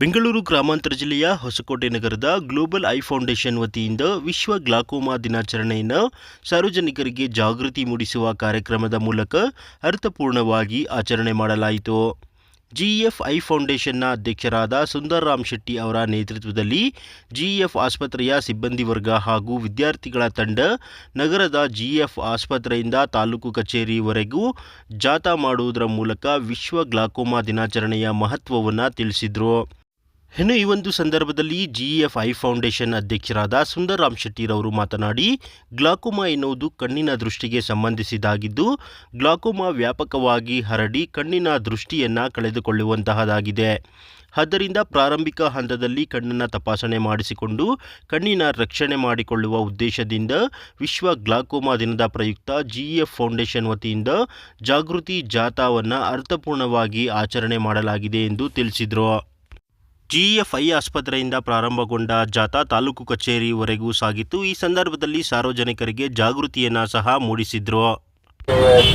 ಬೆಂಗಳೂರು ಗ್ರಾಮಾಂತರ ಜಿಲ್ಲೆಯ ಹೊಸಕೋಟೆ ನಗರದ ಗ್ಲೋಬಲ್ ಐ ಫೌಂಡೇಶನ್ ವತಿಯಿಂದ ವಿಶ್ವ ಗ್ಲಾಕೋಮಾ ದಿನಾಚರಣೆಯನ್ನು ಸಾರ್ವಜನಿಕರಿಗೆ ಜಾಗೃತಿ ಮೂಡಿಸುವ ಕಾರ್ಯಕ್ರಮದ ಮೂಲಕ ಅರ್ಥಪೂರ್ಣವಾಗಿ ಆಚರಣೆ ಮಾಡಲಾಯಿತು. ಜಿಇಎಫ್ ಐ ಫೌಂಡೇಶನ್ನ ಅಧ್ಯಕ್ಷರಾದ ಸುಂದರ್ರಾಮ್ ಶೆಟ್ಟಿ ಅವರ ನೇತೃತ್ವದಲ್ಲಿ ಜಿಇಎಫ್ ಆಸ್ಪತ್ರೆಯ ಸಿಬ್ಬಂದಿ ವರ್ಗ ಹಾಗೂ ವಿದ್ಯಾರ್ಥಿಗಳ ತಂಡ ನಗರದ ಜಿಇಎಫ್ ಆಸ್ಪತ್ರೆಯಿಂದ ತಾಲೂಕು ಕಚೇರಿವರೆಗೂ ಜಾಥಾ ಮಾಡುವುದರ ಮೂಲಕ ವಿಶ್ವ ಗ್ಲಾಕೋಮಾ ದಿನಾಚರಣೆಯ ಮಹತ್ವವನ್ನು ತಿಳಿಸಿದರು. ಇನ್ನು ಈ ಒಂದು ಸಂದರ್ಭದಲ್ಲಿ ಜಿಇಎಫ್ ಐ ಫೌಂಡೇಶನ್ ಅಧ್ಯಕ್ಷರಾದ ಸುಂದರ್ರಾಮ್ ಶೆಟ್ಟಿರವರು ಮಾತನಾಡಿ, ಗ್ಲಾಕೋಮಾ ಎನ್ನುವುದು ಕಣ್ಣಿನ ದೃಷ್ಟಿಗೆ ಸಂಬಂಧಿಸಿದಾಗಿದ್ದು, ಗ್ಲಾಕೋಮಾ ವ್ಯಾಪಕವಾಗಿ ಹರಡಿ ಕಣ್ಣಿನ ದೃಷ್ಟಿಯನ್ನು ಕಳೆದುಕೊಳ್ಳುವಂತಹದಾಗಿದೆ ಆದ್ದರಿಂದ ಪ್ರಾರಂಭಿಕ ಹಂತದಲ್ಲಿ ಕಣ್ಣನ್ನು ತಪಾಸಣೆ ಮಾಡಿಸಿಕೊಂಡು, ಕಣ್ಣಿನ ರಕ್ಷಣೆ ಮಾಡಿಕೊಳ್ಳುವ ಉದ್ದೇಶದಿಂದ ವಿಶ್ವ ಗ್ಲಾಕೋಮಾ ದಿನದ ಪ್ರಯುಕ್ತ ಜಿಇಎಫ್ ಫೌಂಡೇಶನ್ ವತಿಯಿಂದ ಜಾಗೃತಿ ಜಾಥಾವನ್ನು ಅರ್ಥಪೂರ್ಣವಾಗಿ ಆಚರಣೆ ಮಾಡಲಾಗಿದೆ ಎಂದು ತಿಳಿಸಿದರು. ಜಿಇಎಫ್ಐ ಆಸ್ಪತ್ರೆಯಿಂದ ಪ್ರಾರಂಭಗೊಂಡ ಜಾಥಾ ತಾಲೂಕು ಕಚೇರಿವರೆಗೂ ಸಾಗಿತ್ತು. ಈ ಸಂದರ್ಭದಲ್ಲಿ ಸಾರ್ವಜನಿಕರಿಗೆ ಜಾಗೃತಿಯನ್ನು ಸಹ ಮೂಡಿಸಿದ್ರು.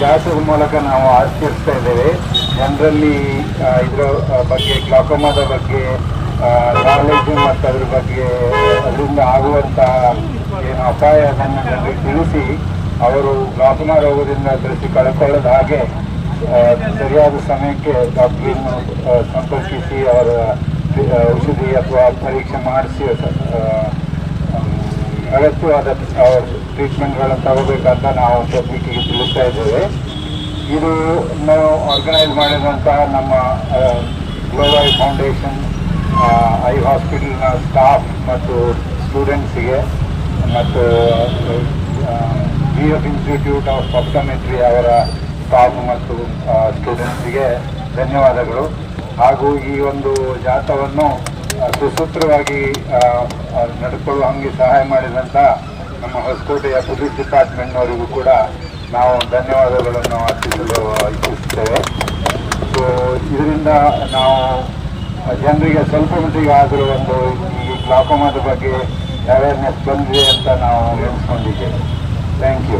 ಜಾಥದ ಮೂಲಕ ನಾವು ಆಚರಿಸ್ತಾ ಇದ್ದೇವೆ. ಜನರಲ್ಲಿ ಇದರ ಬಗ್ಗೆ, ಗ್ಲಾಕೋಮಾದ ಬಗ್ಗೆ ನಾಲೆಜ್ ಮತ್ತು ಅದ್ರ ಬಗ್ಗೆ ಅದರಿಂದ ಆಗುವಂಥ ಏನು ಅಪಾಯ ಜನರಿಗೆ ತಿಳಿಸಿ ಅವರು ಗ್ಲಾಕೋಮಾ ರೋಗದಿಂದ ದೃಷ್ಟಿ ಕಳ್ಕೊಳ್ಳದ ಹಾಗೆ ಸರಿಯಾದ ಸಮಯಕ್ಕೆ ಡಾಕ್ಟ್ರನ್ನು ಸಂಪರ್ಕಿಸಿ ಅವರ ಔಷಧಿ ಅಥವಾ ಪರೀಕ್ಷೆ ಮಾಡಿಸಿ ಅಗತ್ಯವಾದ ಟ್ರೀಟ್ಮೆಂಟ್ಗಳನ್ನು ತಗೋಬೇಕಂತ ನಾವು ಪಬ್ಲಿಕ್ಕಿಗೆ ತಿಳಿಸ್ತಾ ಇದ್ದೇವೆ. ಇದು ನಾವು ಆರ್ಗನೈಸ್ ಮಾಡಿದಂತಹ ನಮ್ಮ ಗ್ಲೋಬಲ್ ಫೌಂಡೇಶನ್ ಐ ಹಾಸ್ಪಿಟಲ್ನ ಸ್ಟಾಫ್ ಮತ್ತು ಸ್ಟೂಡೆಂಟ್ಸಿಗೆ ಮತ್ತು ಬಿ ಇನ್ಸ್ಟಿಟ್ಯೂಟ್ ಆಫ್ ಆಪ್ಟೋಮೆಟ್ರಿ ಅವರ ಸ್ಟಾಫ್ ಮತ್ತು ಸ್ಟೂಡೆಂಟ್ಸಿಗೆ ಧನ್ಯವಾದಗಳು. ಹಾಗೂ ಈ ಒಂದು ಜಾಥವನ್ನು ಸುಸೂತ್ರವಾಗಿ ನಡ್ಕೊಳ್ಳುವ ಹಂಗೆ ಸಹಾಯ ಮಾಡಿದಂಥ ನಮ್ಮ ಹೊಸಕೋಟೆಯ ಪೊಲೀಸ್ ಡಿಪಾರ್ಟ್ಮೆಂಟ್ನವರಿಗೂ ಕೂಡ ನಾವು ಧನ್ಯವಾದಗಳನ್ನು ಅರ್ಪಿಸಲು ಇಚ್ಛಿಸುತ್ತೇವೆ. ಸೊ ಇದರಿಂದ ನಾವು ಜನರಿಗೆ ಸ್ವಲ್ಪ ಮಟ್ಟಿಗೆ ಆದರೂ ಒಂದು ಈ ಗ್ಲಾಕೋಮಾದ ಬಗ್ಗೆ ಅವೇರ್ನೆಸ್ ಬಂದಿದೆ ಅಂತ ನಾವು ಎಣಿಸ್ಕೊಂಡಿದ್ದೇವೆ ಥ್ಯಾಂಕ್ ಯು